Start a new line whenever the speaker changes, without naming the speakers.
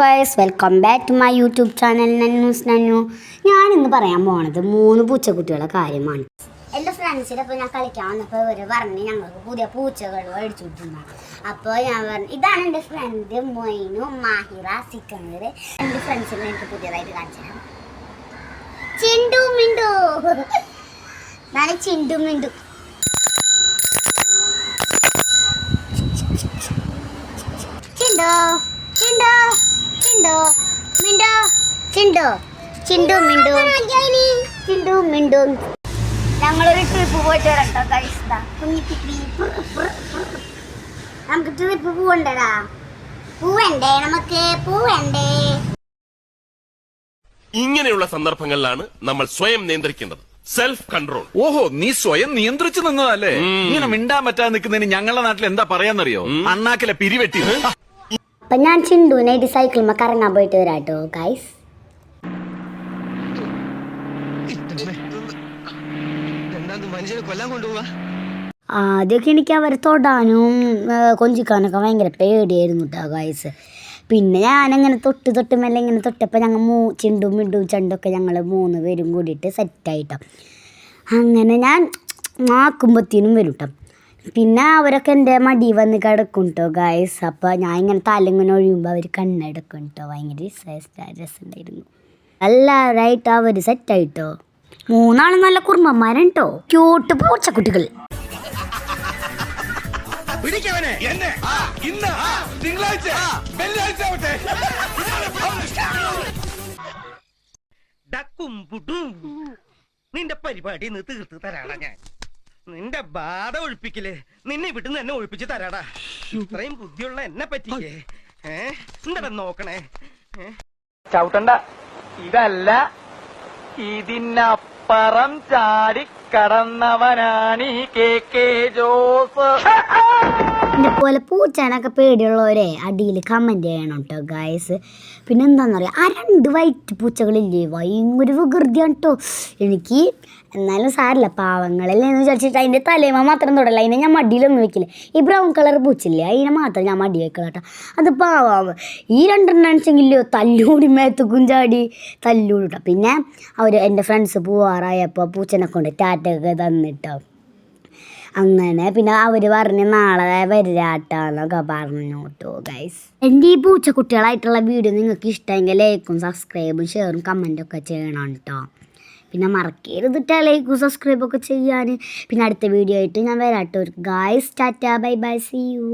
Guys welcome back to my YouTube channel Nannus Nannu ഞാനിന്ന് പറയാൻ പോണത് മൂന്ന് പൂച്ചക്കുട്ടികളുടെ കാര്യമാണ്. എന്റെ ഫ്രണ്ട്സിന്റെ അപ്പോൾ ഞാൻ കളിക്കാൻ വന്നപ്പോൾ ഇവർ പറഞ്ഞ് ഞങ്ങൾക്ക് പുതിയ പൂച്ചകൾ മേടിച്ചിട്ടുണ്ട് അപ്പോൾ ഞാൻ പറഞ്ഞു ഇതാണ് എന്റെ ഫ്രണ്ട് മൊയിനു മാഹിറ സിക്കന്ദർ എന്റെ ഫ്രണ്ട്സിന് എനിക്ക് പുതിയതായിട്ട് കാണിച്ചു ചിണ്ടു മിണ്ടു. നാളെ ചിണ്ടു മിണ്ടു. ചിണ്ടോ? ചിണ്ടോ? ചിണ്ടു മിണ്ടു? ചിണ്ടു മിണ്ടു? ഞങ്ങളൊരു ട്രിപ്പ് പോയിട്ട് വരട്ടോ കഴിച്ചത നമുക്ക് ട്രിപ്പ് പോവണ്ടടാ. പൂവണ്ടേ നമുക്ക്? പൂവണ്ടേ.
ഇങ്ങനെയുള്ള സന്ദർഭങ്ങളിലാണ് നമ്മൾ സ്വയം നിയന്ത്രിക്കേണ്ടത്. സെൽഫ് കൺട്രോൾ
ഓഹോ നീ സ്വയം നിയന്ത്രിച്ചു നിന്നതല്ലേ? ഇങ്ങനെ മിണ്ടാൻ പറ്റാതെ നിൽക്കുന്നതിന് ഞങ്ങളുടെ നാട്ടിൽ എന്താ പറയാന്നറിയോ? അണ്ണാക്കിലെ പിരിവെട്ടി.
അപ്പൊ ഞാൻ ചിണ്ടുവിനായിട്ട് സൈക്കിൾ കറങ്ങാൻ പോയിട്ട് വരാട്ടോ ഗൈസ്
എന്താ മനുഷ്യനെ കൊല്ലാൻ കൊണ്ടുപോവാ?
ആദ്യമൊക്കെ എനിക്ക് അവരെ തൊടാനും കൊഞ്ചിക്കാനൊക്കെ ഭയങ്കര പേടിയായിരുന്നു കേട്ടോ ഗൈസ് പിന്നെ ഞാനങ്ങനെ തൊട്ട് തൊട്ട് മെല്ലെ ഇങ്ങനെ തൊട്ടപ്പോൾ ഞങ്ങൾ മൂ ചിണ്ടും മിണ്ടും ചണ്ടൊക്കെ ഞങ്ങൾ മൂന്ന് പേരും കൂടിയിട്ട് സെറ്റായിട്ടോ അങ്ങനെ ഞാൻ മാക്കുമ്പത്തിനും വരും കേട്ടോ പിന്നെ അവരൊക്കെ എന്റെ മടി വന്ന് കിടക്കും കേട്ടോ ഗായസ് അപ്പോൾ ഞാൻ ഇങ്ങനെ തലങ്ങനെ ഒഴിയുമ്പോൾ അവർ കണ്ണെടുക്കും കേട്ടോ ഭയങ്കര രസ- രസമുണ്ടായിരുന്നു എല്ലാവരായിട്ട് അവർ സെറ്റായിട്ടോ മൂന്നാളും നല്ല കുറുമ്പന്മാരാണ് കേട്ടോ ക്യൂട്ട് പൂച്ചക്കുട്ടികൾ
നിന്റെ പരിപാടി ഇന്ന് തീർത്ത് തരാടാ ഞാൻ. നിന്റെ ബാധ ഒഴിപ്പിക്കൽ നിന്നെ വിട്ടുന്ന് എന്നെ ഒഴിപ്പിച്ച് തരാടാ. ഇത്രയും ബുദ്ധിയുള്ള എന്നെ പറ്റിക്കേ. ഏ? നോക്കണേ?
ചവിട്ടണ്ട. ഇതല്ല. ഇതിനപ്പുറം ചാടിക്കടന്നവനാണ് കെ കെ ജോസ്.
പോലെ പൂച്ചാനൊക്കെ പേടിയുള്ളവരെ അടിയിൽ കമന്റ് ചെയ്യണം കേട്ടോ ഗായസ് പിന്നെ എന്താണെന്ന് പറയുക ആ രണ്ട് വൈറ്റ് പൂച്ചകളില്ലേ? ഭയങ്കര വികൃതിയാണ് കേട്ടോ എനിക്ക് എന്നാലും സാരില്ല പാവങ്ങളല്ലേ എന്ന് വിചാരിച്ചിട്ട് അതിന്റെ തലേമ മാത്രം തൊടല്ല. അതിനെ ഞാൻ മടിയിലൊന്നും വെക്കില്ല. ഈ ബ്രൗൺ കളർ പൂച്ചില്ലേ? അതിനെ മാത്രം ഞാൻ മടി വെക്കണം കേട്ടോ അത് പാവാവ്. ഈ രണ്ടെണ്ണം വെച്ചെങ്കിലോ തല്ലൂടി മേത്തുക്കും ചാടി തല്ലൂടി പിന്നെ അവർ എന്റെ ഫ്രണ്ട്സ് പോവാറായപ്പോൾ പൂച്ചനെ കൊണ്ട് ടാറ്റൊക്കെ തന്നിട്ടോ. അങ്ങനെ പിന്നെ അവർ പറഞ്ഞ് നാളെ വരാട്ടാന്നൊക്കെ പറഞ്ഞു കേട്ടോ ഗൈസ് എന്റെ ഈ പൂച്ച പൂച്ചക്കുട്ടികളായിട്ടുള്ള വീഡിയോ നിങ്ങൾക്ക് ഇഷ്ടമെങ്കിൽ ലൈക്കും സബ്സ്ക്രൈബും ഷെയറും ഒക്കെ ചെയ്യണം കേട്ടോ. പിന്നെ മറക്കരുതിട്ട് ലൈക്കും സബ്സ്ക്രൈബ് ഒക്കെ ചെയ്യാൻ. പിന്നെ അടുത്ത വീഡിയോ ആയിട്ട് ഞാൻ വരാട്ടോ. Guys tata bye bye see you